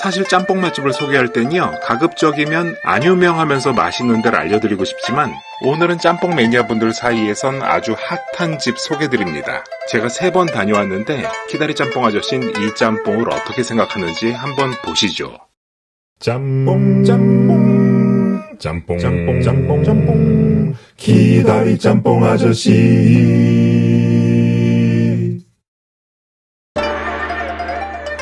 사실 짬뽕 맛집을 소개할 땐요, 가급적이면 안 유명하면서 맛있는 데를 알려드리고 싶지만, 오늘은 짬뽕 매니아분들 사이에선 아주 핫한 집 소개드립니다. 제가 세 번 다녀왔는데, 기다리 짬뽕 아저씨는 이 짬뽕을 어떻게 생각하는지 한번 보시죠. 짬뽕 짬뽕 짬뽕 짬뽕 짬뽕 짬뽕 기다리 짬뽕 아저씨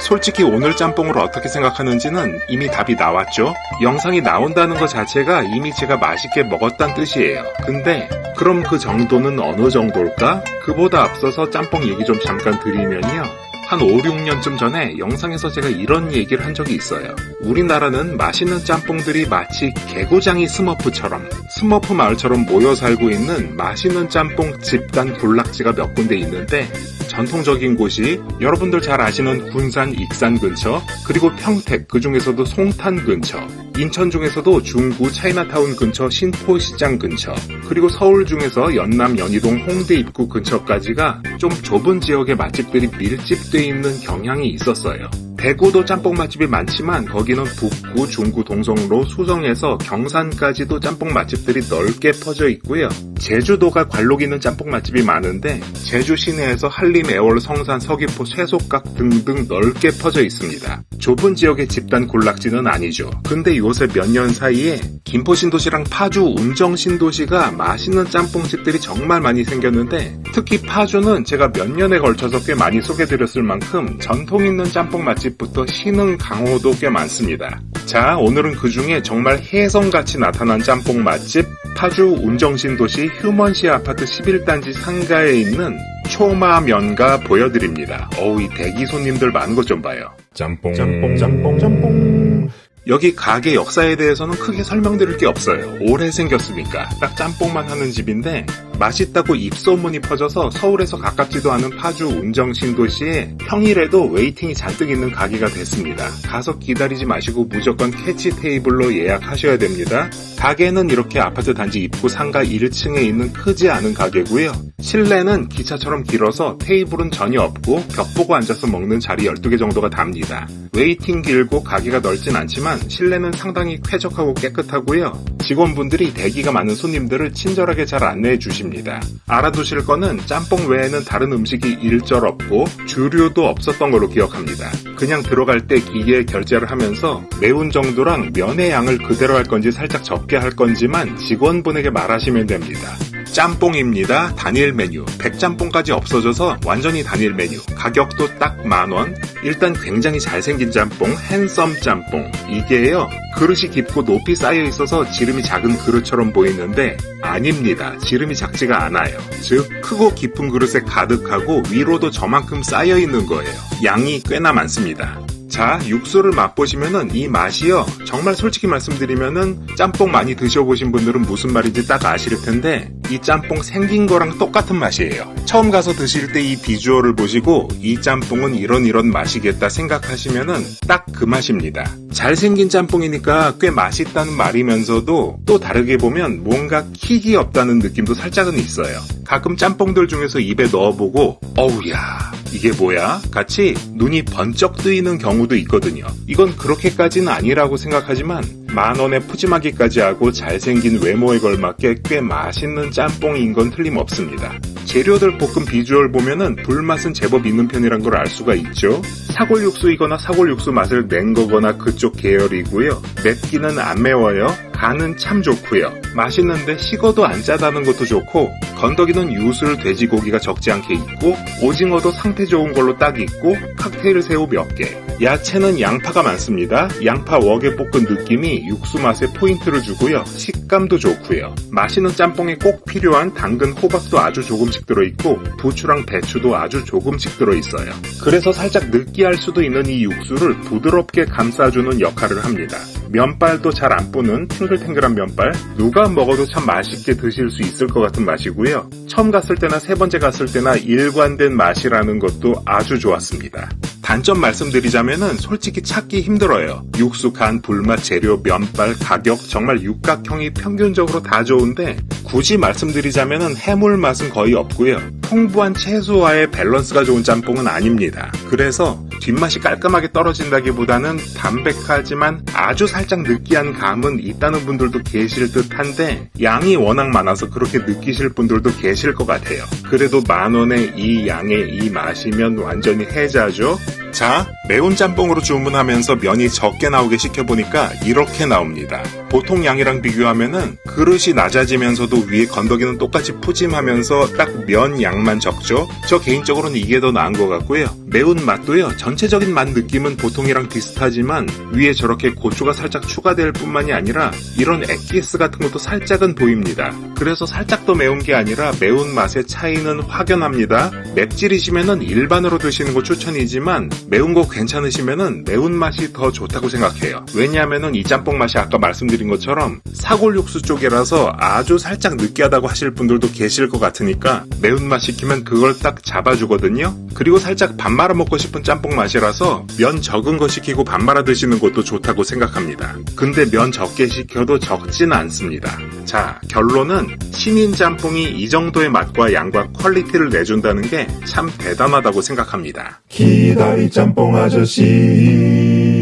솔직히 오늘 짬뽕을 어떻게 생각하는지는 이미 답이 나왔죠? 영상이 나온다는 것 자체가 이미 제가 맛있게 먹었단 뜻이에요. 근데 그럼 그 정도는 어느 정도일까? 그보다 앞서서 짬뽕 얘기 좀 잠깐 드리면요. 한 5, 6년쯤 전에 영상에서 제가 이런 얘기를 한 적이 있어요. 우리나라는 맛있는 짬뽕들이 마치 개고장이 스머프처럼 스머프 마을처럼 모여 살고 있는 맛있는 짬뽕 집단 군락지가 몇 군데 있는데 전통적인 곳이 여러분들 잘 아시는 군산 익산 근처 그리고 평택 그 중에서도 송탄 근처 인천 중에서도 중구 차이나타운 근처 신포시장 근처 그리고 서울 중에서 연남 연희동 홍대 입구 근처까지가 좀 좁은 지역의 맛집들이 밀집돼 있는 경향이 있었어요. 대구도 짬뽕 맛집이 많지만 거기는 북구, 중구, 동성로, 수성에서 경산까지도 짬뽕 맛집들이 넓게 퍼져 있고요. 제주도가 관록 있는 짬뽕 맛집이 많은데 제주 시내에서 한림, 애월, 성산, 서귀포, 쇠속각 등등 넓게 퍼져 있습니다. 좁은 지역의 집단 군락지는 아니죠. 근데 요새 몇 년 사이에 김포 신도시랑 파주 운정 신도시가 맛있는 짬뽕집들이 정말 많이 생겼는데 특히 파주는 제가 몇 년에 걸쳐서 꽤 많이 소개드렸을 만큼 전통 있는 짬뽕 맛집 부터 신흥 강호도 꽤 많습니다. 자, 오늘은 그 중에 정말 혜성같이 나타난 짬뽕 맛집 파주 운정신도시 휴먼시 아파트 11단지 상가에 있는 초마면가 보여드립니다. 어우, 이 대기 손님들 많은 것 좀 봐요. 짬뽕 짬뽕 짬뽕 짬뽕 여기 가게 역사에 대해서는 크게 설명드릴 게 없어요. 오래 생겼으니까. 딱 짬뽕만 하는 집인데 맛있다고 입소문이 퍼져서 서울에서 가깝지도 않은 파주 운정 신도시에 평일에도 웨이팅이 잔뜩 있는 가게가 됐습니다. 가서 기다리지 마시고 무조건 캐치 테이블로 예약하셔야 됩니다. 가게는 이렇게 아파트 단지 입구 상가 1층에 있는 크지 않은 가게고요. 실내는 기차처럼 길어서 테이블은 전혀 없고 벽 보고 앉아서 먹는 자리 12개 정도가 답니다. 웨이팅 길고 가게가 넓진 않지만 실내는 상당히 쾌적하고 깨끗하고요. 직원분들이 대기가 많은 손님들을 친절하게 잘 안내해 주십니다. 알아두실 거는 짬뽕 외에는 다른 음식이 일절 없고 주류도 없었던 걸로 기억합니다. 그냥 들어갈 때 기계에 결제를 하면서 매운 정도랑 면의 양을 그대로 할 건지 살짝 적게 할 건지만 직원분에게 말하시면 됩니다. 짬뽕입니다. 단일 메뉴. 백짬뽕까지 없어져서 완전히 단일 메뉴. 가격도 딱 만원. 일단 굉장히 잘생긴 짬뽕, 핸섬 짬뽕. 이게요, 그릇이 깊고 높이 쌓여 있어서 지름이 작은 그릇처럼 보이는데, 아닙니다. 지름이 작지가 않아요. 즉, 크고 깊은 그릇에 가득하고 위로도 저만큼 쌓여 있는 거예요. 양이 꽤나 많습니다. 자, 육수를 맛보시면은 이 맛이요. 정말 솔직히 말씀드리면은 짬뽕 많이 드셔보신 분들은 무슨 말인지 딱 아실 텐데 이 짬뽕 생긴 거랑 똑같은 맛이에요. 처음 가서 드실 때 이 비주얼을 보시고 이 짬뽕은 이런 이런 맛이겠다 생각하시면은 딱 그 맛입니다. 잘생긴 짬뽕이니까 꽤 맛있다는 말이면서도 또 다르게 보면 뭔가 킥이 없다는 느낌도 살짝은 있어요. 가끔 짬뽕들 중에서 입에 넣어보고 어우야 이게 뭐야? 같이 눈이 번쩍 뜨이는 경우도 있거든요. 이건 그렇게까지는 아니라고 생각하지만 만 원에 푸짐하기까지 하고 잘생긴 외모에 걸맞게 꽤 맛있는 짬뽕인 건 틀림없습니다. 재료들 볶음 비주얼 보면은 불맛은 제법 있는 편이란 걸 알 수가 있죠. 사골 육수이거나 사골 육수 맛을 낸 거거나 그쪽 계열이고요. 맵기는 안 매워요. 간은 참 좋고요. 맛있는데 식어도 안 짜다는 것도 좋고 건더기는 유술 돼지고기가 적지 않게 있고 오징어도 상태 좋은 걸로 딱 있고 칵테일 새우 몇 개. 야채는 양파가 많습니다. 양파 웍에 볶은 느낌이 육수 맛에 포인트를 주고요. 식감도 좋고요. 맛있는 짬뽕에 꼭 필요한 당근, 호박도 아주 조금씩 들어있고 부추랑 배추도 아주 조금씩 들어있어요. 그래서 살짝 느끼할 수도 있는 이 육수를 부드럽게 감싸주는 역할을 합니다. 면발도 잘 안 뿌는 탱글탱글한 면발 누가 먹어도 참 맛있게 드실 수 있을 것 같은 맛이고요. 처음 갔을 때나 세 번째 갔을 때나 일관된 맛이라는 것도 아주 좋았습니다. 단점 말씀드리자면은 솔직히 찾기 힘들어요. 육수 간, 불맛, 재료, 면발, 가격 정말 육각형이 평균적으로 다 좋은데 굳이 말씀드리자면은 해물 맛은 거의 없고요. 풍부한 채소와의 밸런스가 좋은 짬뽕은 아닙니다. 그래서 뒷맛이 깔끔하게 떨어진다기보다는 담백하지만 아주 살짝 느끼한 감은 있다는 분들도 계실 듯한데 양이 워낙 많아서 그렇게 느끼실 분들도 계실 것 같아요. 그래도 만 원에 이 양에 이 맛이면 완전히 해자죠. 자, 매운 짬뽕으로 주문하면서 면이 적게 나오게 시켜보니까 이렇게 나옵니다. 보통 양이랑 비교하면은 그릇이 낮아지면서도 위에 건더기는 똑같이 푸짐하면서 딱 면 양만 적죠? 저 개인적으로는 이게 더 나은 것 같고요. 매운 맛도요, 전체적인 맛 느낌은 보통이랑 비슷하지만 위에 저렇게 고추가 살짝 추가될 뿐만이 아니라 이런 액기스 같은 것도 살짝은 보입니다. 그래서 살짝 더 매운 게 아니라 매운 맛의 차이는 확연합니다. 맵찔이시면은 일반으로 드시는 거 추천이지만 매운 거 괜찮으시면은 매운맛이 더 좋다고 생각해요. 왜냐하면은 이 짬뽕 맛이 아까 말씀드린 것처럼 사골 육수 쪽이라서 아주 살짝 느끼하다고 하실 분들도 계실 것 같으니까 매운맛 시키면 그걸 딱 잡아주거든요. 그리고 살짝 밥 말아 먹고 싶은 짬뽕 맛이라서 면 적은 거 시키고 밥 말아 드시는 것도 좋다고 생각합니다. 근데 면 적게 시켜도 적지는 않습니다. 자, 결론은 신인 짬뽕이 이 정도의 맛과 양과 퀄리티를 내준다는 게 참 대단하다고 생각합니다. 기다리 짬뽕 아 저씨.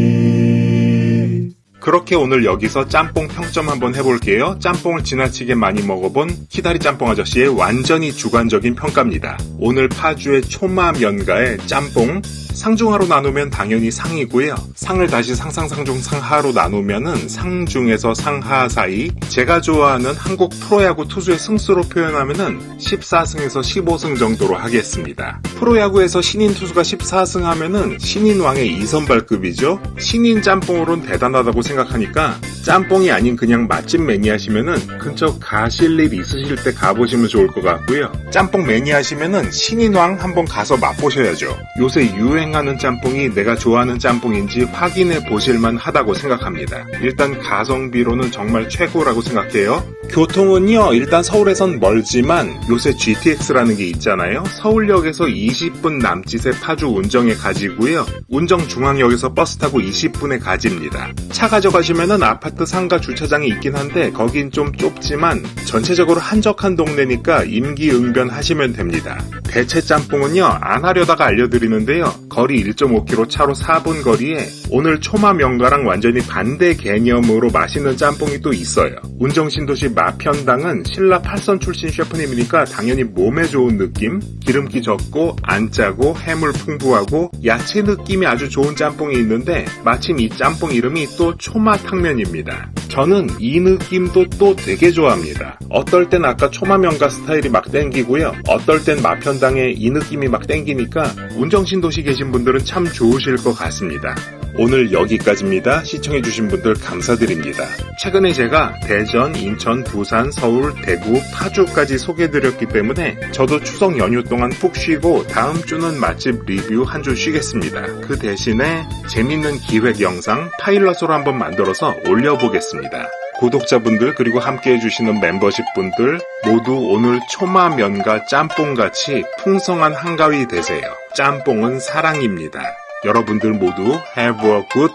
그렇게 오늘 여기서 짬뽕 평점 한번 해볼게요. 짬뽕을 지나치게 많이 먹어본 키다리 짬뽕 아저씨의 완전히 주관적인 평가입니다. 오늘 파주의 초마 면가의 짬뽕 상중하로 나누면 당연히 상이고요. 상을 다시 상상상중 상하로 나누면은 상중에서 상하 사이 제가 좋아하는 한국 프로야구 투수의 승수로 표현하면은 14승에서 15승 정도로 하겠습니다. 프로야구에서 신인 투수가 14승 하면은 신인 왕의 이선발급이죠. 신인 짬뽕으론 대단하다고 생각 하니까 짬뽕이 아닌 그냥 맛집 매니아시면은 근처 가실 일 있으실 때 가보시면 좋을 것 같고요. 짬뽕 매니아시면은 신인왕 한번 가서 맛보셔야죠. 요새 유행하는 짬뽕이 내가 좋아하는 짬뽕인지 확인해 보실만 하다고 생각합니다. 일단 가성비로는 정말 최고라고 생각해요. 교통은요, 일단 서울에선 멀지만 요새 GTX라는 게 있잖아요. 서울역에서 20분 남짓의 파주 운정에 가지고요. 운정 중앙역에서 버스 타고 20분에 가집니다. 차가 져가시면은 아파트 상가 주차장이 있긴 한데 거긴 좀 좁지만 전체적으로 한적한 동네니까 임기응변 하시면 됩니다. 대체 짬뽕은요, 안 하려다가 알려드리는데요. 거리 1.5km 차로 4분 거리에 오늘 초마 명가랑 완전히 반대 개념으로 맛있는 짬뽕이 또 있어요. 운정 신도시 마편당은 신라 팔선 출신 셰프님이니까 당연히 몸에 좋은 느낌, 기름기 적고 안 짜고 해물 풍부하고 야채 느낌이 아주 좋은 짬뽕이 있는데 마침 이 짬뽕 이름이 또 초마 탕면입니다. 저는 이 느낌도 또 되게 좋아합니다. 어떨 땐 아까 초마 명가 스타일이 막 땡기고요. 어떨 땐 마편당의 이 느낌이 막 땡기니까 운정 신 도시 계신 분들은 참 좋으실 것 같습니다. 오늘 여기까지입니다. 시청해주신 분들 감사드립니다. 최근에 제가 대전, 인천, 부산, 서울, 대구, 파주까지 소개해드렸기 때문에 저도 추석 연휴 동안 푹 쉬고 다음 주는 맛집 리뷰 한 주 쉬겠습니다. 그 대신에 재밌는 기획 영상 파일럿으로 한번 만들어서 올려보겠습니다. 구독자분들 그리고 함께 해주시는 멤버십 분들 모두 오늘 초마 면과 짬뽕같이 풍성한 한가위 되세요. 짬뽕은 사랑입니다. 여러분들 모두 have a good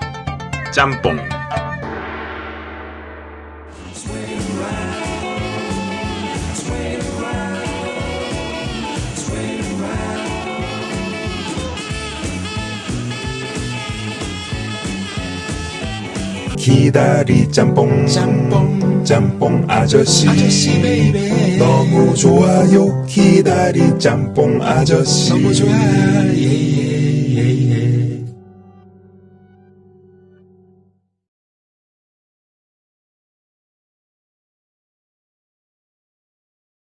짬뽕. 기다리 짬뽕. 짬뽕. 짬뽕 아저씨. 아저씨 베이베 너무 좋아요. 기다리 짬뽕 아저씨. 너무 좋아. 예, 예.